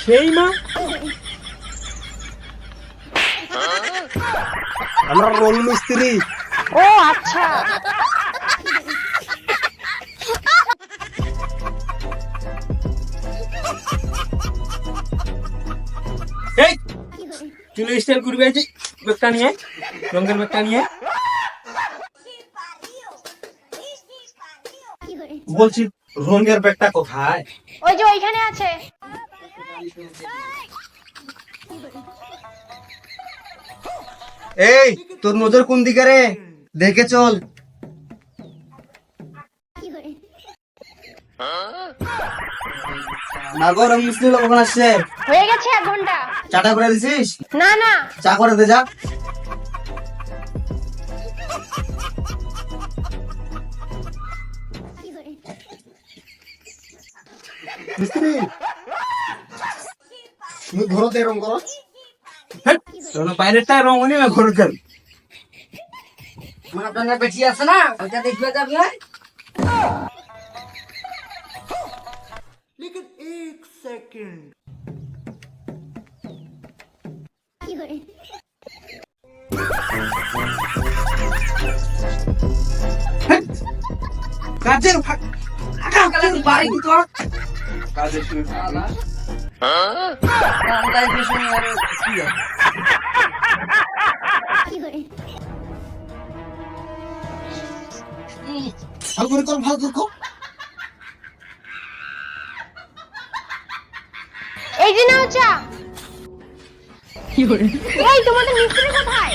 সেই মা? আমরা রোল মিস্ত্রি। ও আচ্ছা। এই চুলে স্টাইল করবি আছি ব্যাগটা নিয়ে রঙের ব্যাগটা নিয়ে। বলছি রঙের ব্যাগটা কোথায়? ওই যে ওইখানে আছে। এই তোর নজর কোন দিকে রে? দেখে চল। নাগর লোক কখন আসছে। হয়ে গেছে এক ঘণ্টা। চাটা করে দিছিস? না না। চা করে দে যা। মিস্ত্রি। তুমি ঘরতে রং করো। তোর বাইরেটা রং হনি না ঘর কর আমার আপনার বেশি আছে না ওইটা দেখবে যাবি হ্যাঁ কাজের ভাগ কালা বাড়ি কি তোর কাজের শুরু কিছু নেই আরে কি? ভালো করে কর ভালো করে কর এই যে নাও চা এই তোমাদের মিস্ত্রি কোথায়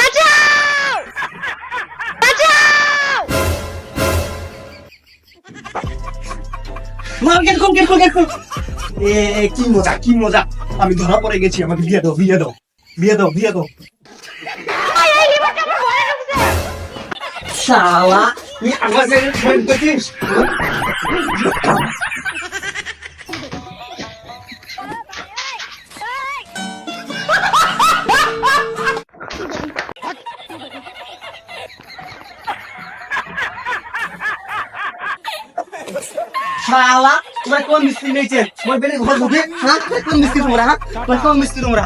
মার গেট কর গেট এ কি মজা কি মজা। আমি ধরা পড়ে গেছি আমাকে বিয়ে দাও বিয়ে দাও বিয়ে দাও বিয়ে দাও। শালা তুই আমাদের ফোন করছিস শালা তোমরা কোন মিস্ত্রি নিয়েছেন তোমার বেড়ে ঘর ঢুকে হ্যাঁ কোন মিস্ত্রি তোমরা হ্যাঁ কোন মিস্ত্রি তোমরা